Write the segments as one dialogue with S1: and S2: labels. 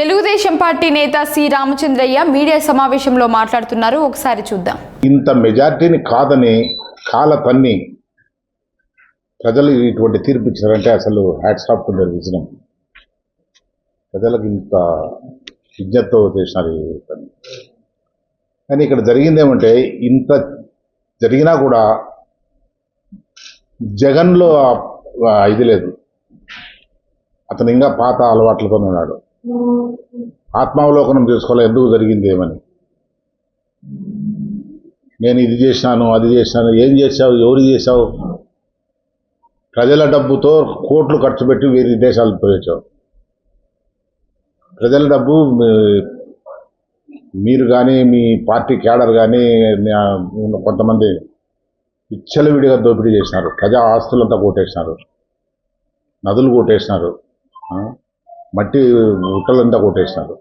S1: Telugu Desam party నేత C Ramachandraiah media సమావేశంలో మాట్లాడుతున్నారు. ఒకసారి చూద్దాం.
S2: ఇంత మెజార్టీని కాదని కాల తన్ని ప్రజలు ఇటువంటి తీర్పు ఇచ్చారంటే అసలు హ్యాట్స్ ఆఫ్ టు విజనం ప్రజలకు ఇంత విజ్ఞతతో చేసినారు పని. కానీ ఇక్కడ జరిగింది ఏమంటే ఇంత జరిగినా కూడా జగన్లో ఇది లేదు. అతను ఇంకా పాత అలవాట్లతో ఉన్నాడు. ఆత్మావలోకనం చేసుకోవాలి. ఎందుకు జరిగింది ఏమని? నేను ఇది చేసినాను అది చేసినాను ఏం చేశావు ఎవరు చేశావు? ప్రజల డబ్బుతో కోట్లు ఖర్చు పెట్టి వేరే దేశాలకు పోయించావు ప్రజల డబ్బు మీరు కానీ మీ పార్టీ క్యాడర్ కానీ కొంతమంది విచ్చలవిడిగా దోపిడీ చేసినారు. ప్రజా ఆస్తులంతా కొట్టేసినారు. నదులు కొట్టేసినారు. మట్టి గుట్టలంతా కొట్టేసినారు.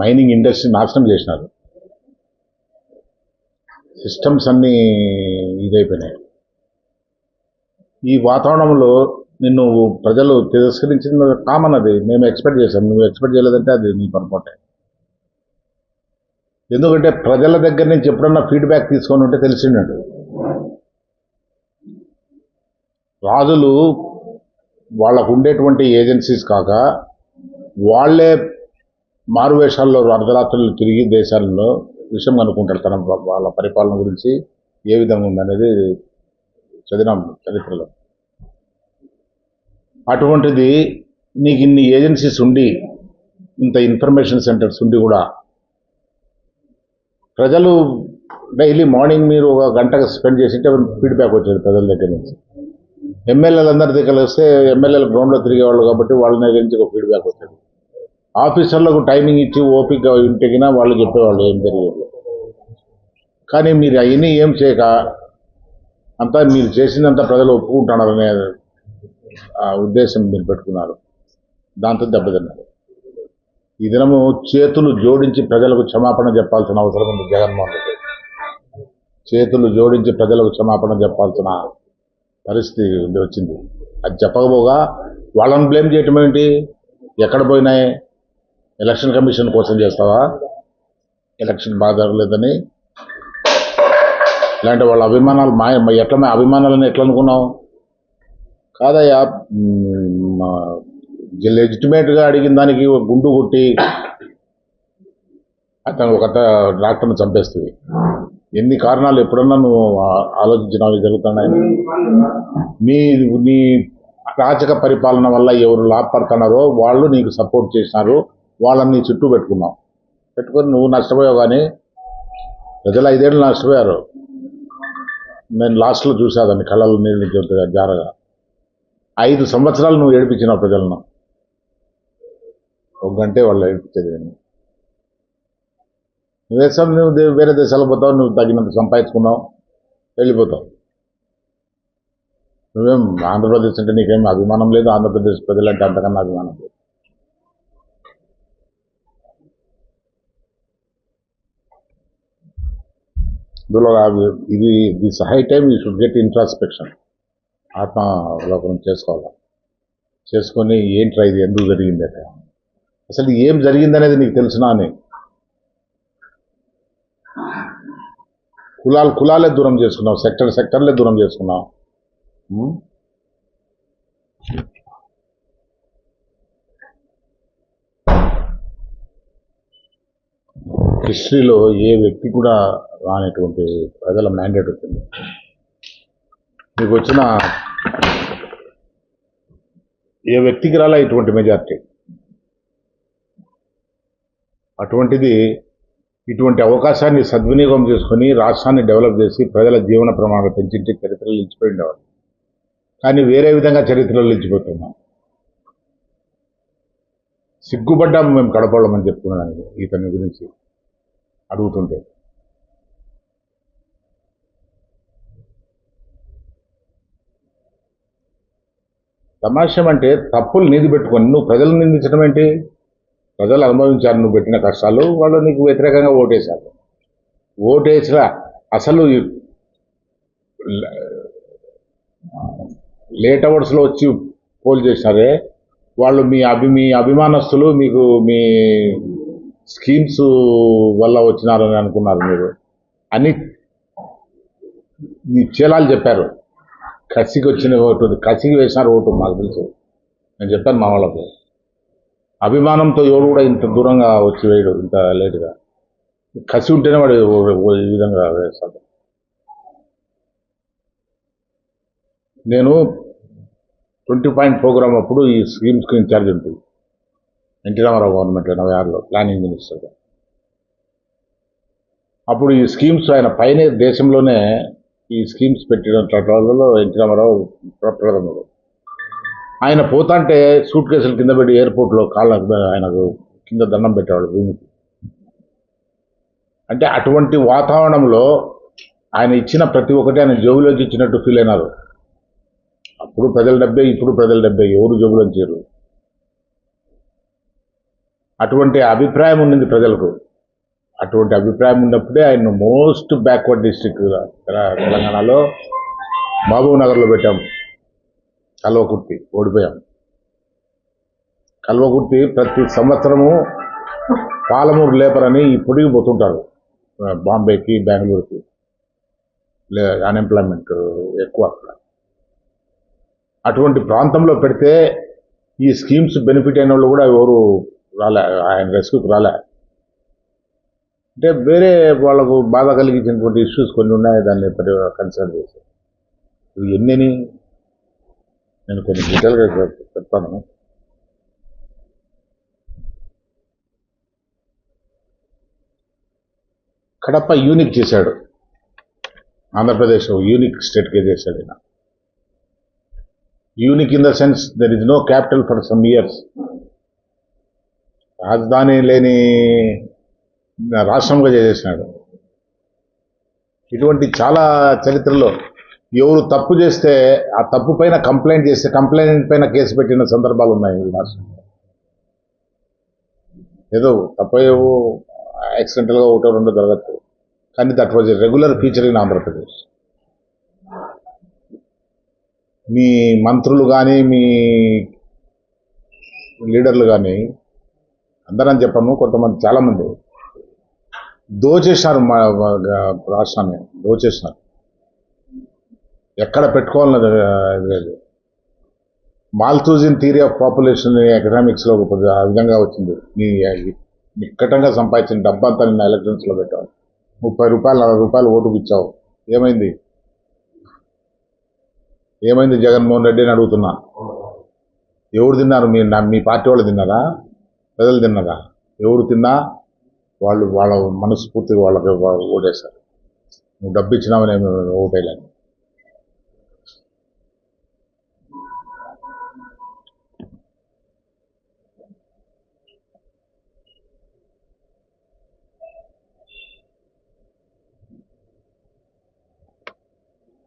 S2: మైనింగ్ ఇండస్ట్రీ నాశనం చేసినారు. సిస్టమ్స్ అన్నీ ఇదైపోయినాయి. ఈ వాతావరణంలో నిన్ను ప్రజలు తిరస్కరించిన కామన్ అది. మేము ఎక్స్పెక్ట్ చేసాం నువ్వు ఎక్స్పెక్ట్ చేయలేదంటే అది నీ పొరపాటే. ఎందుకంటే ప్రజల దగ్గర నుంచి ఎప్పుడన్నా ఫీడ్బ్యాక్ తీసుకొని ఉంటే తెలిసిండడు రాజులు వాళ్ళకు ఉండేటువంటి ఏజెన్సీస్ కాక వాళ్ళే మారువేషాల్లో అర్ధరాత్రులు తిరిగి దేశాల్లో విషయం కనుక్కుంటారు. తన వాళ్ళ పరిపాలన గురించి ఏ విధంగా ఉందనేది చదివినాం చరిత్రలో. అటువంటిది నీకు ఇన్ని ఏజెన్సీస్ ఉండి ఇంత ఇన్ఫర్మేషన్ సెంటర్స్ ఉండి కూడా ప్రజలు డైలీ మార్నింగ్ మీరు ఒక గంట స్పెండ్ చేసింటే ఫీడ్బ్యాక్ వచ్చేది ప్రజల దగ్గర నుంచి. ఎమ్మెల్యేలు అందరి దగ్గర వస్తే ఎమ్మెల్యేలు గ్రౌండ్లో తిరిగేవాళ్ళు కాబట్టి వాళ్ళని గురించి ఒక ఫీడ్బ్యాక్ వచ్చేది. ఆఫీసర్లకు టైమింగ్ ఇచ్చి ఓపిక ఇంటికినా వాళ్ళు చెప్పేవాళ్ళు ఏం జరిగేది? కానీ మీరు అవన్నీ ఏం చేయక అంతా మీరు చేసిందంతా ప్రజలు ఒప్పుకుంటున్నారనే ఆ ఉద్దేశం మీరు పెట్టుకున్నారు. దాంతో దెబ్బతిన్నారు. ఈ దినము చేతులు జోడించి ప్రజలకు క్షమాపణ చెప్పాల్సిన అవసరం ఉంది జగన్మోహన్ రెడ్డి. చేతులు జోడించి ప్రజలకు క్షమాపణ చెప్పాల్సిన పరిస్థితి వచ్చింది. అది చెప్పకపోగా వాళ్ళని బ్లేమ్ చేయటం ఏంటి ఎక్కడ పోయినాయి? ఎలక్షన్ కమిషన్ కోసం చేస్తావా? ఎలక్షన్ బాగా జరగలేదని? ఇలాంటి వాళ్ళ అభిమానాలు మా ఎట్లా అభిమానాలని అభిమానాలను ఎట్లా అనుకున్నావు? కాదయ్యా లెజిటిమేట్గా అడిగిన దానికి గుండు కొట్టి అతను ఒక డాక్టర్ని చంపేస్తుంది. ఎన్ని కారణాలు ఎప్పుడన్నా నువ్వు ఆ- జరుగుతున్నాయి జరుగుతున్నాయని మీ నీ రాజక పరిపాలన వల్ల ఎవరు లాభపడుతున్నారో వాళ్ళు నీకు సపోర్ట్ చేసినారు వాళ్ళని నీ చుట్టూ పెట్టుకున్నావు. పెట్టుకొని నువ్వు నష్టపోయావు కానీ ప్రజలు ఐదేళ్ళు నష్టపోయారు. నేను లాస్ట్లో చూసాదాన్ని కళ్ళలో నీళ్ళు జరుగుతుంది జారగా ఐదు సంవత్సరాలు నువ్వు ఏడిపించినావు ప్రజలను. ఒక గంటే వాళ్ళు ఏడిపించేది నేను నువ్వు దేశం నువ్వు వేరే దేశాలకు పోతావు నువ్వు తగినంత సంపాదించుకున్నావు వెళ్ళిపోతావు. నువ్వేం ఆంధ్రప్రదేశ్ అంటే నీకేం అభిమానం లేదు ఆంధ్రప్రదేశ్ ప్రజలంటే అంతకన్నా అభిమానం లేదు. ఇందులో ఇది this high time you should get introspection ఆత్మావలోకనం చేసుకోవాలి. చేసుకొని ఏంట్రా ఇది ఎందుకు జరిగింది? అక్కడ అసలు ఏం జరిగిందనేది నీకు తెలుసునా అని కులాలు కులాలే దూరం చేసుకున్నావు సెక్టర్ సెక్టర్లే దూరం చేసుకున్నావు. హిస్టరీలో ఏ వ్యక్తి కూడా రానటువంటి ప్రజల మ్యాండేట్ వచ్చింది. మీకు వచ్చిన ఏ వ్యక్తికి రాలా ఇటువంటి మెజార్టీ అటువంటిది ఇటువంటి అవకాశాన్ని సద్వినియోగం చేసుకొని రాష్ట్రాన్ని డెవలప్ చేసి ప్రజల జీవన ప్రమాణాలు పెంచింటే చరిత్రలు నిలిచిపోయి కానీ వేరే విధంగా చరిత్రలో నిలిచిపోతున్నాం సిగ్గుపడ్డాము మేము కడపడమని చెప్పుకున్నాను ఇతని గురించి అడుగుతుంటే. తమాషం అంటే తప్పులు నీది పెట్టుకొని నువ్వు ప్రజలు నిందించడం ఏంటి? ప్రజలు అనుభవించారు నువ్వు పెట్టిన కష్టాలు వాళ్ళు నీకు వ్యతిరేకంగా ఓటేశారు. ఓటేసినా అసలు లేట్ అవర్స్లో వచ్చి పోల్ చేసినారే వాళ్ళు మీ అభి మీ అభిమానస్తులు మీకు మీ స్కీమ్స్ వల్ల వచ్చినారని అనుకున్నారు మీరు. అని మీ చీలాలు చెప్పారు. కసికి వచ్చిన ఓటు కసికి వేసినారు ఓటు మాకు తెలుసు. నేను చెప్పాను మా వాళ్ళకు. అభిమానంతో ఎవరు కూడా ఇంత దూరంగా వచ్చి వేయడు ఇంత లేటుగా. కసి ఉంటేనే వాడు ఈ విధంగా వేస్తాడు. నేను ట్వంటీ పాయింట్ ప్రోగ్రామ్ అప్పుడు ఈ స్కీమ్స్కి ఇన్ఛార్జ్ ఉంటుంది ఎన్టీ రామారావు గవర్నమెంట్ ఎనభై ఆరులో ప్లానింగ్ మినిస్టర్గా అప్పుడు ఈ స్కీమ్స్ ఆయన పైనే దేశంలోనే ఈ స్కీమ్స్ పెట్టిన ఎన్టీ రామారావు ప్ర- ఆయన పోతాంటే సూట్ కేసులు కింద పెట్టి ఎయిర్పోర్ట్లో కాళ్ళకు ఆయనకు కింద దండం పెట్టేవాడు భూమికి. అంటే అటువంటి వాతావరణంలో ఆయన ఇచ్చిన ప్రతి ఒక్కటి ఆయన జోబులోకి ఇచ్చినట్టు ఫీల్ అయినారు. అప్పుడు ప్రజల డెబ్బై ఇప్పుడు ప్రజల డెబ్బై ఎవరు జోబులోకి చేరు అటువంటి అభిప్రాయం ఉండింది ప్రజలకు. అటువంటి అభిప్రాయం ఉన్నప్పుడే ఆయన మోస్ట్ బ్యాక్వర్డ్ డిస్టిక్ తెలంగాణలో మహబూబ్ నగర్లో పెట్టాం. కల్వకుర్తి ఓడిపోయాం. కల్వకుర్తి ప్రతి సంవత్సరము పాలమూరు లేబర్ అని ఇప్పటికి పోతుంటారు బాంబేకి బెంగళూరుకి. లే అన్ఎంప్లాయ్మెంట్ ఎక్కువ అక్కడ. అటువంటి ప్రాంతంలో పెడితే ఈ స్కీమ్స్ బెనిఫిట్ అయిన వాళ్ళు కూడా ఎవరు రాలే ఆయన రెస్క్యూకి రాలే. అంటే వేరే వాళ్ళకు బాధ కలిగించినటువంటి ఇష్యూస్ కొన్ని ఉన్నాయి దాన్ని కన్సిడర్ చేసి ఇవి ఎన్ని నేను కొన్ని డీటెయిల్గా చెప్తాను. కడప యూనిక్ చేశాడు. ఆంధ్రప్రదేశ్ యూనిక్ స్టేట్గా చేశాడు ఈయన. Unique in the sense there is no capital for some years రాజధాని లేని రాష్ట్రంగా చేసేసినాడు. ఇటువంటి చాలా చరిత్రలో ఎవరు తప్పు చేస్తే ఆ తప్పు పైన కంప్లైంట్ చేస్తే కంప్లైంట్ పైన కేసు పెట్టిన సందర్భాలు ఉన్నాయి ఈ రాష్ట్రంలో. ఏదో తప్పు యాక్సిడెంటల్గా ఒకటో రెండో జరగచ్చు. కానీ that was regular feature in Andhra Pradesh. మీ మంత్రులు కానీ మీ లీడర్లు కానీ అందరని చెప్పను కొంతమంది చాలామంది. దోచేసినారు మా రాష్ట్రాన్ని దోచేసినారు ఎక్కడ పెట్టుకోవాలన్నది లేదు. మాల్తూజిన్ థియరీ ఆఫ్ పాపులేషన్ ఎకనామిక్స్లో ఒక ఆ విధంగా వచ్చింది. నీ నిక్కటంగా సంపాదించిన డబ్బంతా నిన్న ఎలక్షన్స్లో పెట్టావు. ముప్పై రూపాయలు నలభై రూపాయలు ఓటుకు ఇచ్చావు. ఏమైంది? ఏమైంది జగన్మోహన్ రెడ్డి అని అడుగుతున్నా. ఎవరు తిన్నారు? మీ మీ పార్టీ వాళ్ళు తిన్నారా? ప్రజలు తిన్నారా? ఎవరు తిన్నా? వాళ్ళు వాళ్ళ మనస్ఫూర్తిగా వాళ్ళకి ఓటేశారు. నువ్వు డబ్బు ఇచ్చినావని ఓటేయలేను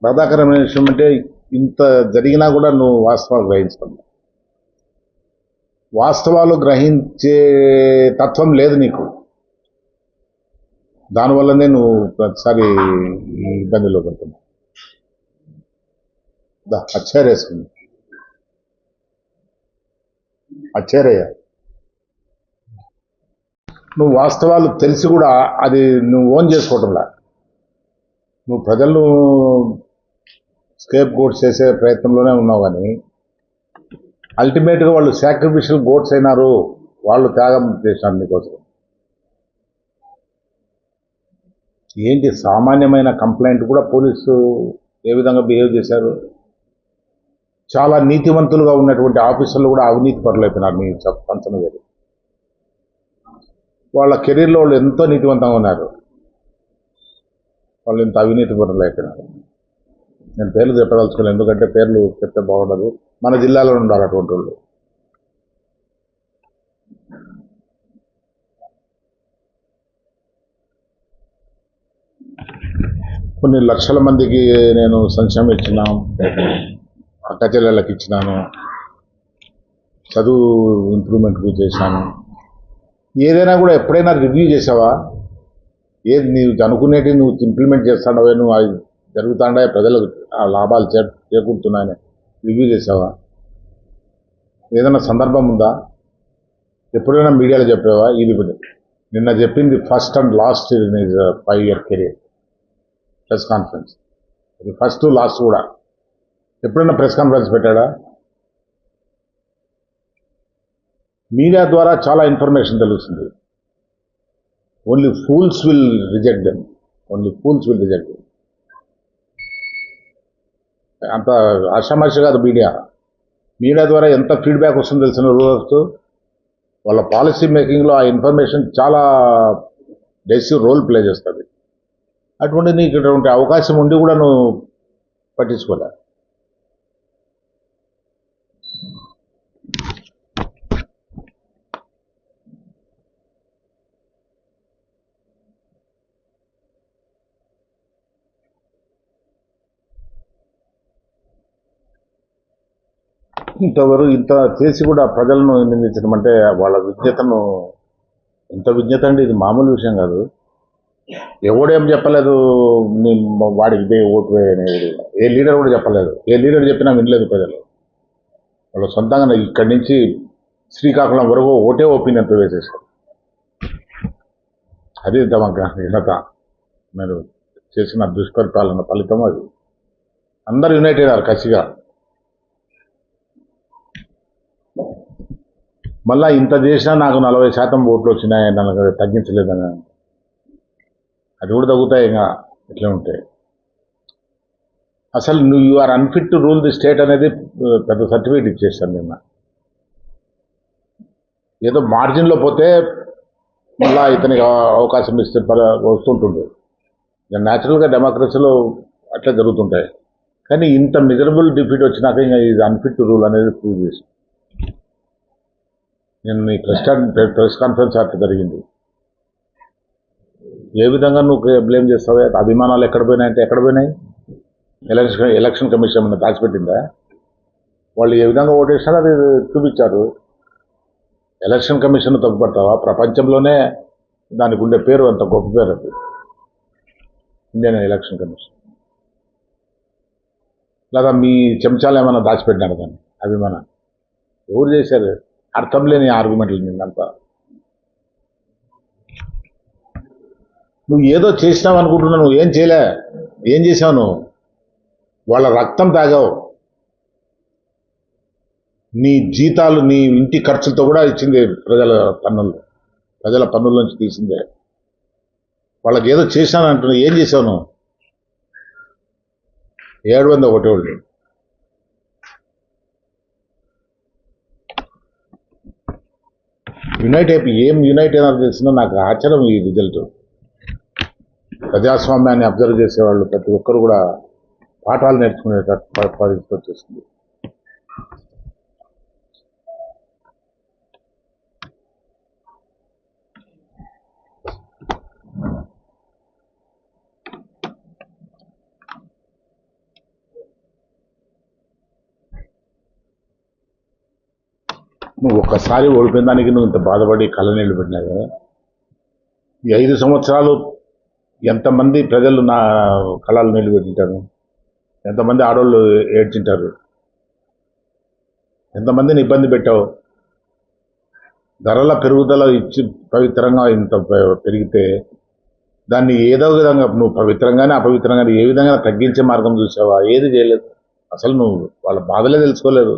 S2: బాధాకరమైన విషయం అంటే ఇంత జరిగినా కూడా నువ్వు వాస్తవాలు గ్రహించుకున్నావు వాస్తవాలు గ్రహించే తత్వం లేదు నీకు. దానివల్లనే నువ్వు ప్రతిసారి ఇబ్బందిలో పడుతున్నావు అచ్చారేసుకుంది అచ్చేరేసుకుంది నువ్వు వాస్తవాలు తెలిసి కూడా అది నువ్వు ఓన్ చేసుకోవటంలా. నువ్వు ప్రజలను స్కేప్ గోట్స్ చేసే ప్రయత్నంలోనే ఉన్నావు కానీ అల్టిమేట్గా వాళ్ళు సాక్రిఫిషియల్ గోట్స్ అయినారు. వాళ్ళు త్యాగం చేసినారు నీకోసం. ఏంటి సామాన్యమైన కంప్లైంట్ కూడా పోలీసు ఏ విధంగా బిహేవ్ చేశారు? చాలా నీతివంతులుగా ఉన్నటువంటి ఆఫీసర్లు కూడా అవినీతి పరులైపోయినారు మీ పంచన గారు. వాళ్ళ కెరీర్లో వాళ్ళు ఎంతో నీతివంతంగా ఉన్నారు. వాళ్ళు ఇంత అవినీతి పరులైపోయినారు. నేను పేర్లు చెప్పదలుచుకోలేదు ఎందుకంటే పేర్లు చెప్తే బాగుండదు. మన జిల్లాలో ఉండాలి అటువంటి వాళ్ళు. కొన్ని లక్షల మందికి నేను సంక్షేమం ఇచ్చిన అక్క ఇచ్చినాను చదువు ఇంప్రూవ్మెంట్ చేశాను. ఏదైనా కూడా ఎప్పుడైనా రివ్యూ చేసావా? ఏది నీవు అనుకునేటి నువ్వు ఇంప్లిమెంట్ చేస్తాడవే నువ్వు జరుగుతుండే ప్రజలకు ఆ లాభాలు చే చేకూరుతున్నాయని రివ్యూ చేసావా? ఏదైనా సందర్భం ఉందా? ఎప్పుడైనా మీడియాలో చెప్పావా? ఇది నిన్న చెప్పింది first and last in five year career press conference ఇది ఫస్ట్ లాస్ట్ కూడా. ఎప్పుడైనా ప్రెస్ కాన్ఫరెన్స్ పెట్టాడా? మీడియా ద్వారా చాలా ఇన్ఫర్మేషన్ తెలుస్తుంది. Only fools will reject them only fools will reject them అంత ఆషామాషి కాదు మీడియా. మీడియా ద్వారా ఎంత ఫీడ్బ్యాక్ వస్తుందో తెలిసిన రూలర్స్ వాళ్ళ పాలసీ మేకింగ్లో ఆ ఇన్ఫర్మేషన్ చాలా డెసివ్ రోల్ ప్లే చేస్తుంది. అటువంటి నీకు ఇటువంటి అవకాశం ఉండి కూడా నువ్వు పట్టించుకోలేదు ఇంతవరకు ఇంత చేసి కూడా ప్రజలను నిందించడం అంటే వాళ్ళ విజ్ఞతను ఇంత విజ్ఞత అంటే ఇది మామూలు విషయం కాదు. ఎవడేం చెప్పలేదు నీ వాడికి ఇదే ఓటు వేయనేది ఏ లీడర్ కూడా చెప్పలేదు. ఏ లీడర్ చెప్పినా వినలేదు ప్రజలు. వాళ్ళు సొంతంగా ఇక్కడి నుంచి శ్రీకాకుళం వరకు ఒకటే ఒపీనియన్తో వేసేసారు అది తమ ఘనత. మీరు చేసిన దుష్పరిపాలన ఫలితం అది. అందరు యునైటెడ్ అయినారు కసిగా. మళ్ళా ఇంత చేసినా నాకు నలభై శాతం ఓట్లు వచ్చినాయి నన్ను తగ్గించలేదని. అది కూడా తగ్గుతాయి ఇంకా ఇట్లా ఉంటే. అసలు నువ్వు you are unfit to rule the state అనేది పెద్ద సర్టిఫికేట్ ఇచ్చేస్తాను నిన్న. ఏదో మార్జిన్లో పోతే మళ్ళా ఇతనికి అవకాశం ఇస్తే వస్తుంటుంది. ఇక న్యాచురల్గా డెమోక్రసీలో అట్లా జరుగుతుంటాయి. కానీ ఇంత మిజరబుల్ డిఫీట్ వచ్చినాక ఇంకా ఇది అన్ఫిట్ టు రూల్ అనేది ప్రూవ్ చేసింది. నేను ఈ ప్రెస్ ప్రెస్ కాన్ఫరెన్స్ అట్లా జరిగింది. ఏ విధంగా నువ్వు బ్లేమ్ చేస్తావే అభిమానాలు ఎక్కడ పోయినాయంటే ఎక్కడ పోయినాయి? ఎలక్షన్ ఎలక్షన్ కమిషన్ ఏమైనా దాచిపెట్టిందా? వాళ్ళు ఏ విధంగా ఓటేసారో అది చూపించారు. ఎలక్షన్ కమిషన్ తప్పుపడతావా? ప్రపంచంలోనే దానికి ఉండే పేరు అంత గొప్ప పేరు అది. ఇండియన్ ఎలక్షన్ కమిషన్ లేదా మీ చెంచాలు ఏమైనా దాచిపెట్టినారు దాన్ని? అభిమానం ఎవరు చేశారు? అర్థం లేని ఆర్గ్యుమెంట్లు నిన్నంతా. నువ్వు ఏదో చేసినావు అనుకుంటున్నావు నువ్వు ఏం చేయలే? ఏం చేసావు నువ్వు? వాళ్ళ రక్తం తాగావు. నీ జీతాలు నీ ఇంటి ఖర్చులతో కూడా ఇచ్చింది ప్రజల పన్నులు. ప్రజల పన్నుల నుంచి తీసిందే. వాళ్ళకి ఏదో చేశాను అంటున్నావు ఏం చేశావు నువ్వు? ఏడు వంద ఒకటి వాళ్ళు యునైట్ అయిపోయి ఏం యునైట్ అయినా తెలిసినా నాకు ఆశ్చర్యం ఈ రిజల్ట్. ప్రజాస్వామ్యాన్ని అబ్జర్వ్ చేసేవాళ్ళు ప్రతి ఒక్కరు కూడా పాఠాలు నేర్చుకునే పరిస్థితి వచ్చేసింది. నువ్వు ఒక్కసారి ఓడిపోయిన దానికి నువ్వు ఇంత బాధపడి కళ్ళనీళ్ళు పెట్టినావు? కదా ఈ ఐదు సంవత్సరాలు ఎంతమంది ప్రజలు నా కళలు నీళ్ళు పెట్టింటారు? ఎంతమంది ఆడవాళ్ళు ఏడ్చింటారు? ఎంతమందిని ఇబ్బంది పెట్టావు? ధరల పెరుగుదల ఇచ్చి పవిత్రంగా ఇంత పెరిగితే దాన్ని ఏదో విధంగా నువ్వు పవిత్రంగానే అపవిత్రంగానే ఏ విధంగా తగ్గించే మార్గం చూసావా? ఏది చేయలేదు. అసలు నువ్వు వాళ్ళ బాధలే తెలుసుకోలేదు.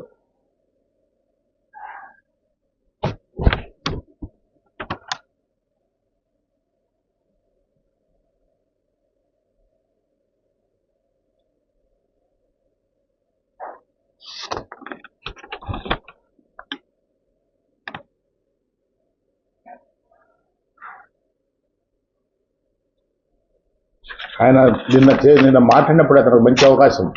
S2: ఆయన నిన్న చే- నిన్న మాట్లాడినప్పుడు అతనికి మంచి అవకాశం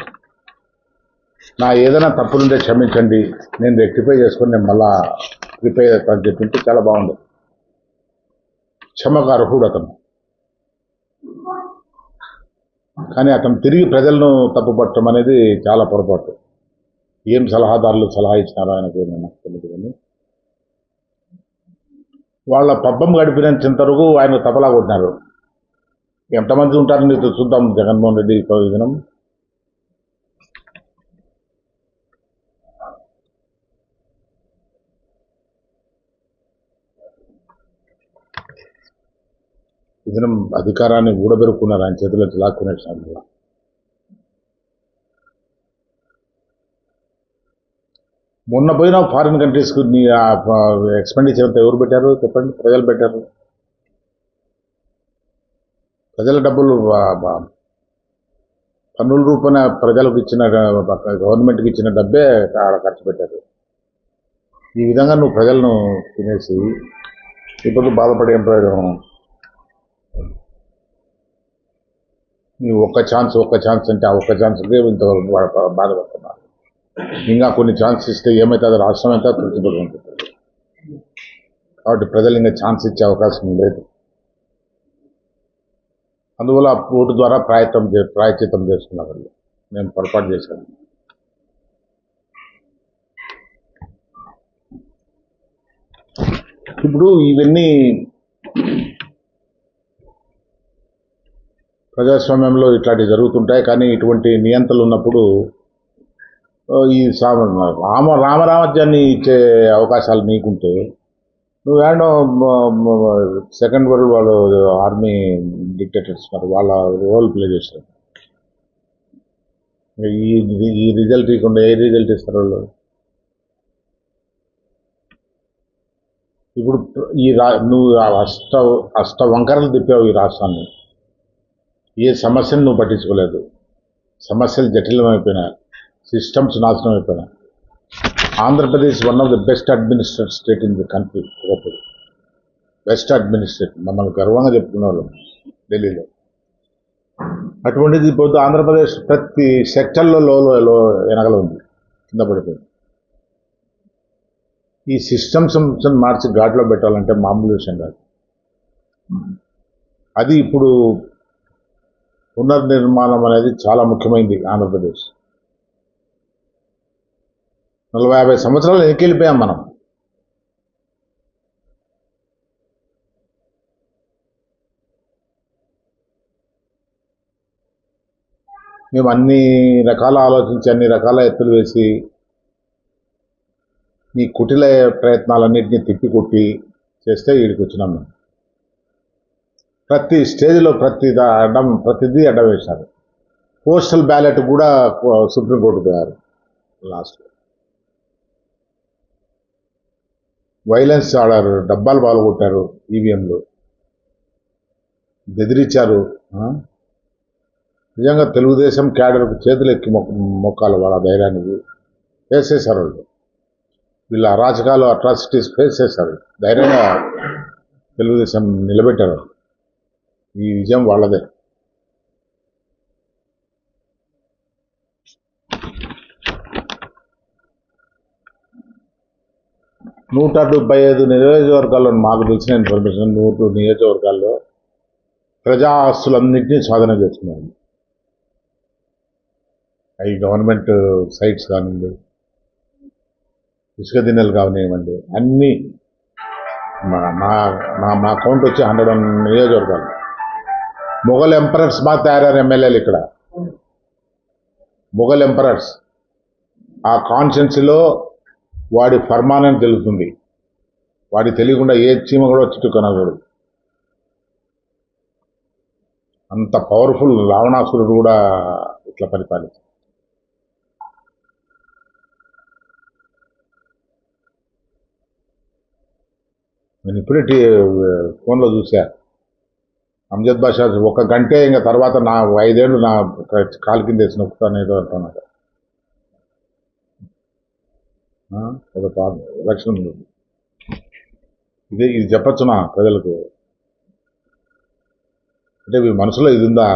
S2: నా ఏదైనా తప్పులుంటే క్షమించండి నేను రెక్టిఫై చేసుకుని నేను మళ్ళా ప్రిపేర్ అవుతాను చెప్పింటే చాలా బాగుంది. క్షమకు అర్హుడు అతను. కానీ అతను తిరిగి ప్రజలను తప్పుపట్టడం అనేది చాలా పొరపాటు. ఏం సలహాదారులు సలహా ఇచ్చినారో ఆయనకు నాకు తెలియదు కానీ. వాళ్ళ పబ్బం గడిపినంత వరకు ఆయన తపలా కొట్టినారు. ఎంతమంది ఉంటారో నీకు చూద్దాం జగన్మోహన్ రెడ్డి ఈ దినం ఇతను అధికారాన్ని ఊడబెరుక్కున్నారు ఆయన చేతిలో లాక్కునేసినారు మొన్న పోయిన ఫారిన్ కంట్రీస్కి ఎక్స్పెండిచర్ అంతా ఎవరు పెట్టారు? చెప్పండి ప్రజలు పెట్టారు? ప్రజల డబ్బులు పన్నుల రూపాన ప్రజలకు ఇచ్చిన గవర్నమెంట్కి ఇచ్చిన డబ్బే ఆడ ఖర్చు పెట్టారు. ఈ విధంగా నువ్వు ప్రజలను తినేసి ఇప్పుడు బాధపడే ప్రయోజనం? నువ్వు ఒక్క ఛాన్స్ ఒక్క ఛాన్స్ అంటే ఆ ఒక్క ఛాన్స్ ఇంతవరకు బాధపడుతున్నారు ఇంకా కొన్ని ఛాన్స్ ఇస్తే ఏమవుతుందో రాష్ట్రం అంతా తృప్తిపడి ఉంటుంది కాబట్టి ప్రజలు ఇంకా ఛాన్స్ ఇచ్చే అవకాశం లేదు. అందువల్ల ఆ ద్వారా ప్రాయత్తం చే చేసుకున్నారు మేము నేను పొరపాటు చేశాను ఇప్పుడు ఇవన్నీ ప్రజాస్వామ్యంలో ఇట్లాంటివి జరుగుతుంటాయి. కానీ ఇటువంటి నియంత్రణలు ఉన్నప్పుడు ఈ సామ రామ రామరాజ్యాన్ని ఇచ్చే అవకాశాలు మీకుంటే అండ్ సెకండ్ వరల్డ్ వాళ్ళు ఆర్మీ డిక్టేటర్స్ మరి వాళ్ళ రోల్ ప్లే చేశారు. ఈ ఈ రిజల్ట్ ఇవ్వకుండా ఏ రిజల్ట్ ఇస్తారు వాళ్ళు? ఇప్పుడు ఈ రా నువ్వు అష్ట అష్ట వంకరలు తిప్పావు ఈ రాష్ట్రాన్ని. ఏ సమస్యను నువ్వు పట్టించుకోలేదు. సమస్యలు జటిలమైపోయినాయి. సిస్టమ్స్ నాశనం అయిపోయినాయి Andhra Pradesh one of the best administrate state in the country ఒకప్పుడు బెస్ట్ అడ్మినిస్ట్రేట్ మమ్మల్ని గర్వంగా చెప్పుకునేవాళ్ళం ఢిల్లీలో. అటువంటిది ఇప్పుడు ఆంధ్రప్రదేశ్ ప్రతి సెక్టర్లో లో లో ఉంది కింద పడిపోయింది. ఈ సిస్టమ్స్ మార్చి ఘాట్లో పెట్టాలంటే మామూలు విషయం కాదు. అది ఇప్పుడు పునర్నిర్మాణం అనేది చాలా ముఖ్యమైనది ఆంధ్రప్రదేశ్. నలభై యాభై సంవత్సరాలు ఎక్కెళ్ళిపోయాం మనం. మేము అన్ని రకాల ఆలోచించి అన్ని రకాల ఎత్తులు వేసి మీ కుటిల ప్రయత్నాలన్నింటినీ తిప్పికొట్టి చేస్తే వీడికి వచ్చినాం మేము. ప్రతి స్టేజ్లో ప్రతి అడ్డం ప్రతిదీ అడ్డం వేశారు. పోస్టల్ బ్యాలెట్ కూడా సుప్రీంకోర్టు పోయారు లాస్ట్లో. వైలెన్స్ ఆడారు డబ్బాలు పాల్గొట్టారు ఈవీఎంలు. బెదిరించారు నిజంగా తెలుగుదేశం క్యాడర్కు చేతులు ఎక్కి మొక్కాలి వాళ్ళ ధైర్యానికి ఫేస్ చేశారు వాళ్ళు. వీళ్ళ అరాచకాలు అట్రాసిటీస్ ఫేస్ చేశారు. ధైర్యంగా తెలుగుదేశం నిలబెట్టారు. ఈ విజయం వాళ్ళదే. నూట డెబ్బై ఐదు నియోజకవర్గాల్లో మాకు తెలిసిన ఇన్ఫర్మేషన్ నూట నియోజకవర్గాల్లో ప్రజా ఆస్తులన్నింటినీ సాధన చేస్తున్నారు. అవి గవర్నమెంట్ సైట్స్ కానివ్వండి ఇసుక దిన్నెలు కానివ్వండి అన్నీ మా మా మా మా అకౌంట్ వచ్చి హండ్రెడ్ వన్ నియోజకవర్గాలు. మొఘల్ ఎంపరర్స్ బాగా తయారయ్యారు ఎమ్మెల్యేలు ఇక్కడ. మొఘల్ ఎంపరర్స్. ఆ కాన్స్టిట్యున్సీలో వాడి పర్మానెంట్ తెలుస్తుంది. వాడి తెలియకుండా ఏ చీమ కూడా వచ్చి అంత పవర్ఫుల్ రావణాసురుడు కూడా ఇట్లా పరిపాలించారు నేను ఇప్పుడే ఫోన్లో చూసా అమ్జద్ బాషా ఒక గంటే ఇంకా తర్వాత నా ఐదేళ్ళు నా కాలు కింద వేసి నొక్కుతాను అంటున్నాడు ఆ, ఒక ప్రాబ్లం ఎలక్షన్ ఉంది. ఇదే ఇది చెప్పచ్చునా ప్రజలకు? అంటే మీ మనసులో ఇది ఉందా?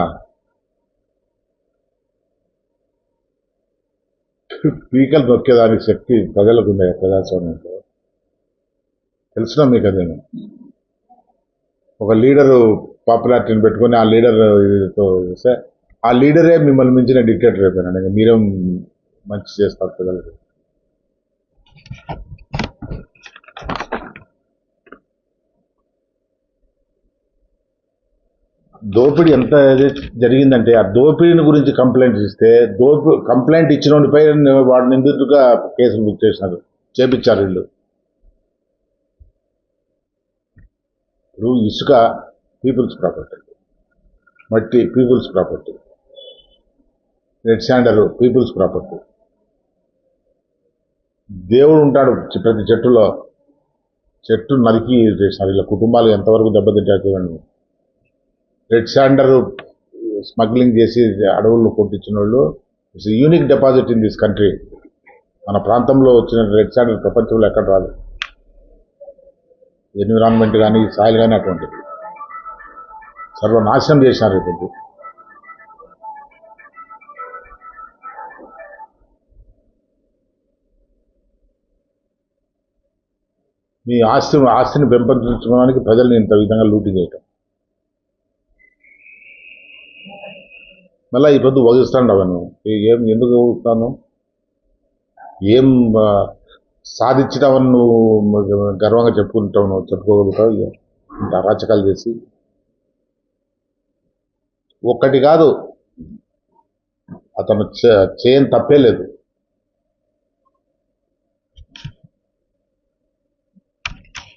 S2: పీకలు నొక్కేదానికి శక్తి ప్రజలకు ఉంది ప్రజాస్వామ్యంలో? తెలుసునా మీకు అదేమో ఒక లీడరు పాపులారిటీని పెట్టుకొని ఆ లీడర్ ఇదితో చూస్తే ఆ లీడరే మిమ్మల్ని మించిన డిక్టేటర్ అయిపోయినాడు. ఇంకా మీరేం మంచి చేస్తారు ప్రజలకు? దోపిడీ ఎంత జరిగిందంటే ఆ దోపిడీని గురించి కంప్లైంట్ ఇస్తే దోపి కంప్లైంట్ ఇచ్చిన పై వాడు నిందితుగా కేసులు బుక్ చేసినారు చేపించారు వీళ్ళు. ఇప్పుడు ఇసుక పీపుల్స్ ప్రాపర్టీ. మట్టి people's property. Red sandal people's property. దేవుడు ఉంటాడు ప్రతి చెట్టులో. చెట్టు నరికి చేసినారు ఇలా కుటుంబాలు ఎంతవరకు దెబ్బతింటారు చూడండి. రెడ్ శాండర్ స్మగ్లింగ్ చేసి అడవుల్లో కొట్టించిన వాళ్ళు it's unique deposit in this country మన ప్రాంతంలో వచ్చిన రెడ్ శాండర్ ప్రపంచంలో ఎక్కడ రాదు. ఎన్విరాన్మెంట్ కానీ సాయిల్ కానీ అటువంటిది. సర్వనాశనం చేసినారు ఇప్పుడు మీ ఆస్తి ఆస్తిని పెంపొందించుకోవడానికి ప్రజల్ని ఇంత విధంగా లూటి చేయటం. మళ్ళీ ఈ పొద్దు వగిస్తాను అవను ఏం ఎందుకు వగుస్తాను ఏం సాధించడం నువ్వు గర్వంగా చెప్పుకుంటావు నువ్వు చెప్పుకోగలుగుతావు? ఇంత అరాచకాలు చేసి. ఒక్కటి కాదు. అతను చేయని తప్పే లేదు.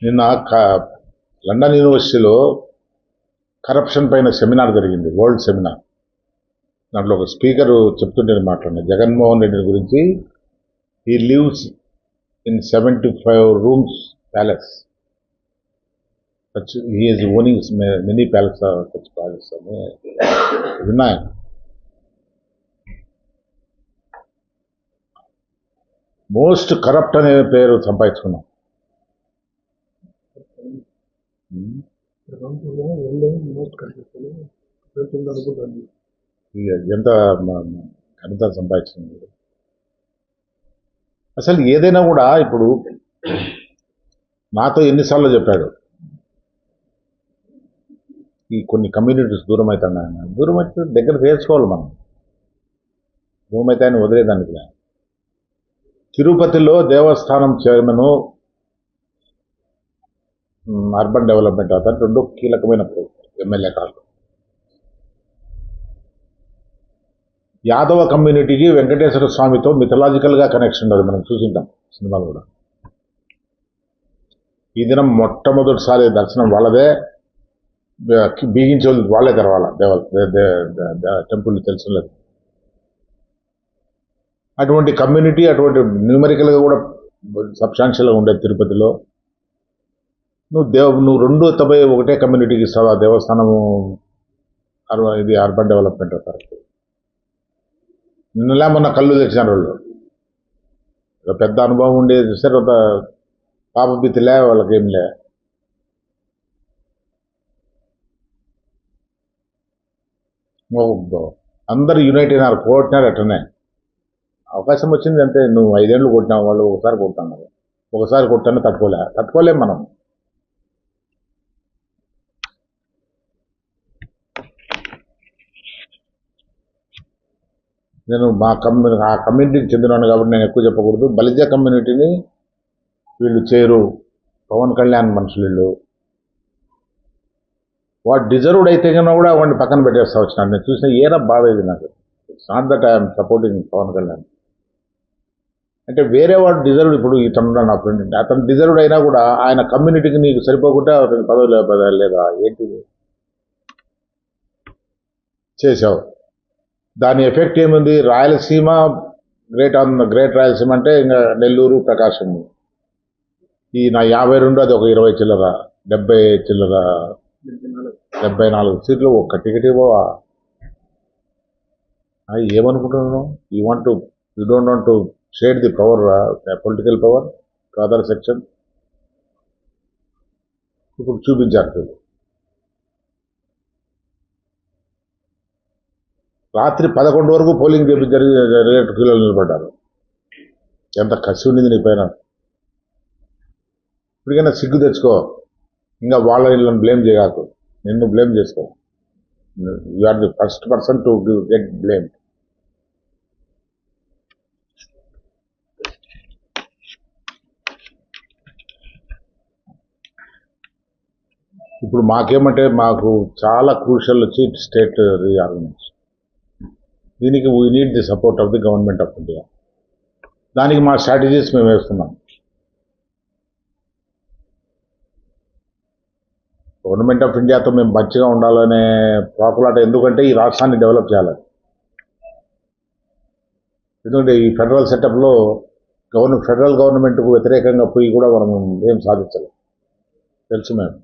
S2: నిన్న క- లండన్ యూనివర్సిటీలో కరప్షన్ పైన సెమినార్ జరిగింది వరల్డ్ సెమినార్ దాంట్లో ఒక స్పీకర్ చెప్తుంటే మాట్లాడిన జగన్మోహన్ రెడ్డి గురించి ఈ lives in seventy five rooms palace is owning mini palace palace అని విన్నాయి మోస్ట్ కరప్ట్ అనే పేరు సంపాదించుకున్నాం
S3: ప్రపంచంలో రెండో మోస్ట్ కనిపిస్తుంది ప్రపంచంలో అనుకుంటాను
S2: ఇక ఎంత ఘనత సంపాదించింది అసలు ఏదైనా కూడా ఇప్పుడు నాతో ఎన్నిసార్లు చెప్పాడు. ఈ కొన్ని కమ్యూనిటీస్ దూరం అవుతాను ఆయన దూరం అయితే దగ్గర చేర్చుకోవాలి మనం. దూరం అయితే ఆయన వదిలేదానికి తిరుపతిలో దేవస్థానం చైర్మను అర్బన్ డెవలప్మెంట్ అతను రెండు కీలకమైన ఎమ్మెల్యే కాదు యాదవ కమ్యూనిటీకి వెంకటేశ్వర స్వామితో మిథలాజికల్గా కనెక్షన్ ఉండదు మనం చూసింటాం సినిమాలు కూడా. ఈ దినం మొట్టమొదటిసారి దర్శనం వాళ్ళదే బీగించే వాళ్ళే తెరవాల దేవ టెంపుల్ తెలిసిన లేదు అటువంటి కమ్యూనిటీ అటువంటి న్యూమరికల్గా కూడా సబ్స్టాన్షియల్గా ఉండేది తిరుపతిలో నువ్వు దేవ నువ్వు రెండు తొంభై ఒకటే కమ్యూనిటీకి ఇస్తావు ఆ దేవస్థానము ఇది అర్బన్ డెవలప్మెంట్ కరెక్ట్ నిన్నలే మొన్న కళ్ళు తెచ్చినారు వాళ్ళు. పెద్ద అనుభవం ఉండేది. సరే ఒక పాప బిత్తిలే వాళ్ళకి ఏం లే అందరు యునైట్ అయినారు కొట్టినారు అట్టనే అవకాశం వచ్చింది అంటే నువ్వు ఐదేళ్ళు కొట్టినావు వాళ్ళు ఒకసారి కొట్టినారు ఒకసారి కొట్టాను తట్టుకోలే. తట్టుకోలేం మనం. నేను మా కమ్యూని ఆ కమ్యూనిటీకి చెందినాను కాబట్టి నేను ఎక్కువ చెప్పకూడదు. బలిజ కమ్యూనిటీని వీళ్ళు చేరు. పవన్ కళ్యాణ్ మనుషులు వీళ్ళు. వాడు డిజర్వ్డ్ అయితే కన్నా కూడా వాడిని పక్కన పెట్టేస్తా వచ్చినాడు. నేను చూసిన ఏరా బాధ ఇది నాకు. It's not that I'm supporting Pawan Kalyan. అంటే వేరే వాడు డిజర్వ్డ్ ఇప్పుడు ఇతను నా ఫ్రెండ్ అతను డిజర్వ్డ్ అయినా కూడా ఆయన కమ్యూనిటీకి నీకు సరిపోకుండా అతని పదవి లేదా లేదా ఏంటిది? చేసావు దాని ఎఫెక్ట్ ఏముంది? Rayalaseema great on great Rayalaseema అంటే ఇంకా నెల్లూరు ప్రకాశం. ఈ నా యాభై రెండు అది ఒక ఇరవై చిల్లర డెబ్బై చిల్లర డెబ్బై నాలుగు సీట్లు ఒక్క టికెట్ ఇవ్వవా? ఏమనుకుంటున్నాను? You want to you don't want to share the power political power to other section ఇప్పుడు చూపించారు వీళ్ళు. రాత్రి పదకొండు వరకు పోలింగ్ చేపి జరిగి రేటు కిలోలు నిలబడ్డారు. ఎంత కసి ఉండింది నీ పైన? ఇప్పటికైనా సిగ్గు తెచ్చుకో. ఇంకా వాళ్ళ వీళ్ళని బ్లేమ్ చేయకు. నిన్ను బ్లేమ్ చేసుకో. You are the first person to get blame ఇప్పుడు మాకేమంటే మాకు చాలా క్రూషల్ వచ్చి స్టేట్ రీఆర్గనైజ్ దీనికి we need the support of the government of India దానికి మా స్ట్రాటజీస్ మేము వేస్తున్నాం. గవర్నమెంట్ ఆఫ్ ఇండియాతో మేము మంచిగా ఉండాలనే ప్రాకులాట ఎందుకంటే ఈ రాష్ట్రాన్ని డెవలప్ చేయాలి. ఎందుకంటే ఈ ఫెడరల్ సెటప్లో గవర్న ఫెడరల్ గవర్నమెంట్కు వ్యతిరేకంగా పోయి కూడా మనం ఏం సాధించలేం. తెలుసు మేము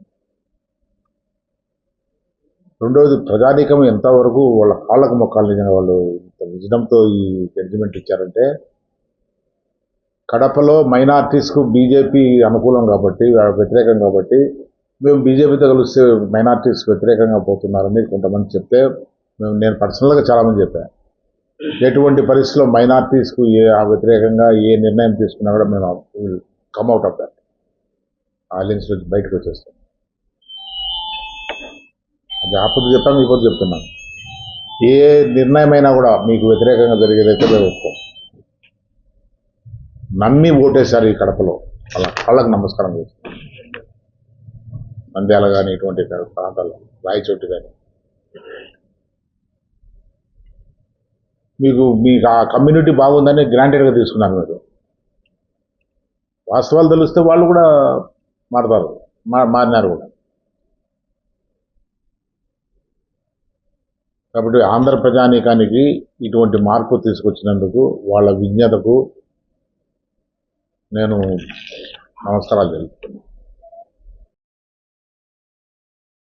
S2: రెండవది ప్రజానీకం ఎంతవరకు వాళ్ళ కాళ్ళకు మొక్కాలని వాళ్ళు ఇంత విజనంతో ఈ జడ్జిమెంట్ ఇచ్చారంటే కడపలో మైనార్టీస్కు బీజేపీ అనుకూలం కాబట్టి వ్యతిరేకం కాబట్టి మేము బీజేపీతో కలిస్తే మైనార్టీస్ వ్యతిరేకంగా పోతున్నారని కొంతమంది చెప్తే మేము నేను పర్సనల్గా చాలామంది చెప్పాను ఎటువంటి పరిస్థితుల్లో మైనార్టీస్కు ఏ ఆ వ్యతిరేకంగా ఏ నిర్ణయం తీసుకున్నా కూడా మేము కమ్అవుట్ ఆఫ్ నుంచి బయటకు వచ్చేస్తాం. అది చెప్తాను మీకు ఈ చెప్తున్నాను. ఏ నిర్ణయమైనా కూడా మీకు వ్యతిరేకంగా జరిగేదైతే మేము ఒప్పుకోం నమ్మి ఓటేశారు ఈ కడపలో. వాళ్ళ కళ్ళకు నమస్కారం చేస్తారు నంద్యాల కానీ ఇటువంటి ప్రాంతాల్లో రాయచోటి కానీ మీకు మీకు ఆ కమ్యూనిటీ బాగుందని గ్రాంటెడ్గా తీసుకున్నారు మీరు. వాస్తవాలు తెలిస్తే వాళ్ళు కూడా మారుతారు. మా మారినారు కూడా. కాబట్టి ఆంధ్ర ప్రజానీకానికి ఇటువంటి మార్పు తీసుకొచ్చినందుకు వాళ్ళ విజ్ఞతకు నేను నమస్కారాలు తెలుపుతున్నాను.